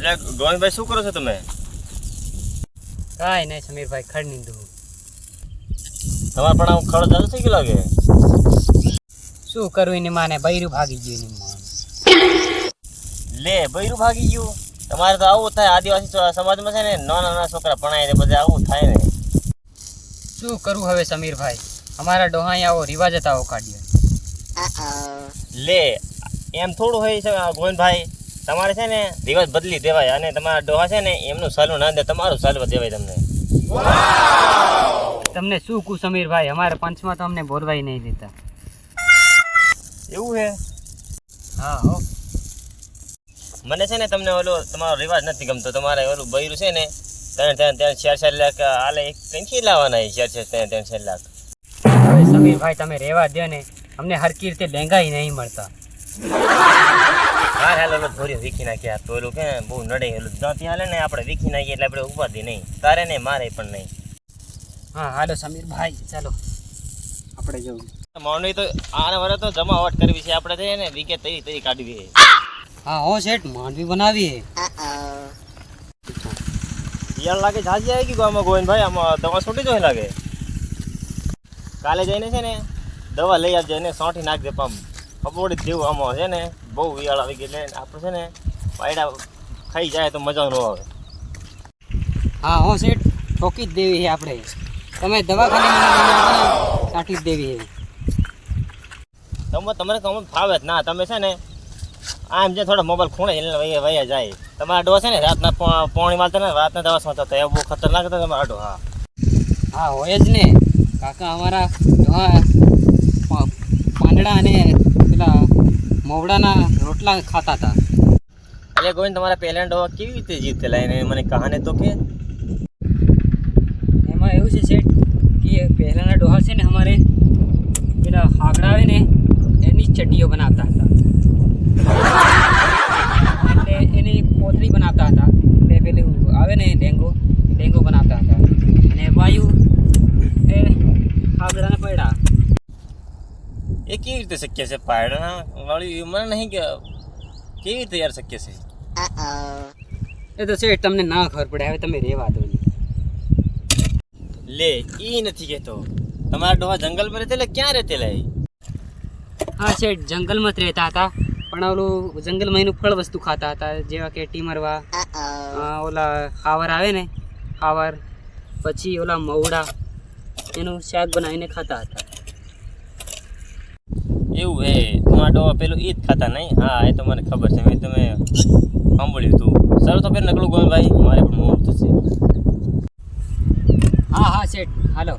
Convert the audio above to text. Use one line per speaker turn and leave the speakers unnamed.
એટલે ગોવિંદભાઈ શું કરો છો તમે?
કાંઈ નહીં સમીરભાઈ ખડ નીંદું
તમારે પણ આવું ખડ જાતું થઈ ગયું લાગે?
શું કરવું એની માને? બૈરું ભાગી ગયું એની માને.
લે બૈરું ભાગી ગયું. તમારે તો આવું થાય આદિવાસી સમાજમાં છે ને નાના નાના છોકરા ભણાય ને બધે આવું થાય ને.
શું કરવું હવે સમીરભાઈ? અમારા ડોહાઈ આવો રિવાજ જ આવો કાઢ્યો.
લે એમ થોડું હોય છે ગોવિંદભાઈ. તમારે છે ને રિવાજ બદલી દેવાય અને તમારા ડોહા છે ને એમનું સાલું ના દે તમારું સાલવા દેવાય તમને.
તમને શું કહું સમીરભાઈ? અમારા પંચમાં તો અમને બોરવાઈ નહીં દેતા.
એવું છે
હા હો.
મને છે ને તમને ઓલો તમારો રિવાજ નથી ગમતો. તમારે ઓલું બૈરું છે ને ત્રણ ત્રણ ત્રણ ચાર ચાર લાખ આલે કંઈથી લાવવાના ચાર ચાર ત્રણ ત્રણ ચાર લાખ.
હવે સમીરભાઈ તમે રહેવા દો ને. અમને હરકી રીતે લેંગાઈ નહીં મળતા.
હા હાલ ઓલો ધોર્યો વીખી નાખ્યા તો ઓલું કે બહુ નડે ઓલું દાંતી હાલે ને આપણે વીખી નાખીએ એટલે આપણે ઉપાધિ નહીં. તારે નહીં મારે પણ નહીં.
હા હાલો સમીરભાઈ ચાલો. આપણે જવું.
માનવી તો આને વરે તો જમાવટ કરવી છે. આપણે છે ને વીકે તરી તરી કાઢવી છે.
હા હો શેઠ માંડવી બનાવીએ.
યાર લાગે જાજી આવી ગઈ ગામમાં ગોવિંદભાઈ આમાં દવા છૂટી જોઈ લાગે. કાલે જઈને છે ને દવા લઈ આવજે એને સોંઠી નાખજે પંપ ફપોડી જેવું આમાં છે ને. બહુ વિયાળ આવી ગઈ એટલે આપણે છે ને પાયડા ખાઈ જાય તો મજા ન આવે.
હા હો શેઠ ઠોકી જ દેવી છે આપણે. તમે દવાખાને કાઢી જ દેવી છે.
તમે તમને કમ ફાવે જ ના. તમે છે ને આમ જે થોડો મોબાઈલ ખૂણે એટલે વયા વયા જાય. તમારા ડો છે ને રાતના પોણી મારતા ને રાતના દવા સોંચતા હતા એ બહુ ખતરનાક હતા તમારા ડો હા.
હા હોય જ ને. કાકા અમારા પાંદડા અને મોવડાના રોટલા ખાતા હતા.
એટલે ગોવિંદ તમારા પહેલા ડો કેવી રીતે જીતેલા એને મને કહાને તો કે.
એમાં એવું છે શેઠ કે પહેલાંના ડોહા છે ને અમારે પેલા હાગડા આવે ને એની જ ચડ્ડીઓ બનાવતા હતા. એટલે એની કોથળી બનાવતા હતા. એટલે પેલું આવે ને ડેંગો ડેંગો બનાવતા હતા અને વાયુ એ હાગડાના પૈડા
એ કેવી રીતે શક્ય છે? પાયડા વાળી મને નહીં કે કેવી રીતે યાર શક્ય છે?
એ તો શેઠ તમને ના ખબર પડે. હવે તમે રહેવા દો
લે એ નથી કહેતો. તમારા ડોહા જંગલમાં રહેતા એટલે ક્યાં રહેતેલા એ
હા શેઠ જંગલમાં જ રહેતા હતા. પણ ઓલું જંગલમાં એનું ફળ વસ્તુ ખાતા હતા. જેવા કે ટીમરવા ઓલા ખાવર આવે ને ખાવર પછી ઓલા મવડા એનું શાક બનાવીને ખાતા હતા.
એવું હે ડોહા પેલું ઈ જ ખાતા નહીં? હા, એ તો મને ખબર છે. મેં તમે સાંભળ્યું હતું સારું તો ફેર નકલું ગોવિંદભાઈ, મારે પણ મોડું થશે.
હા હા, શેઠ. હાલો.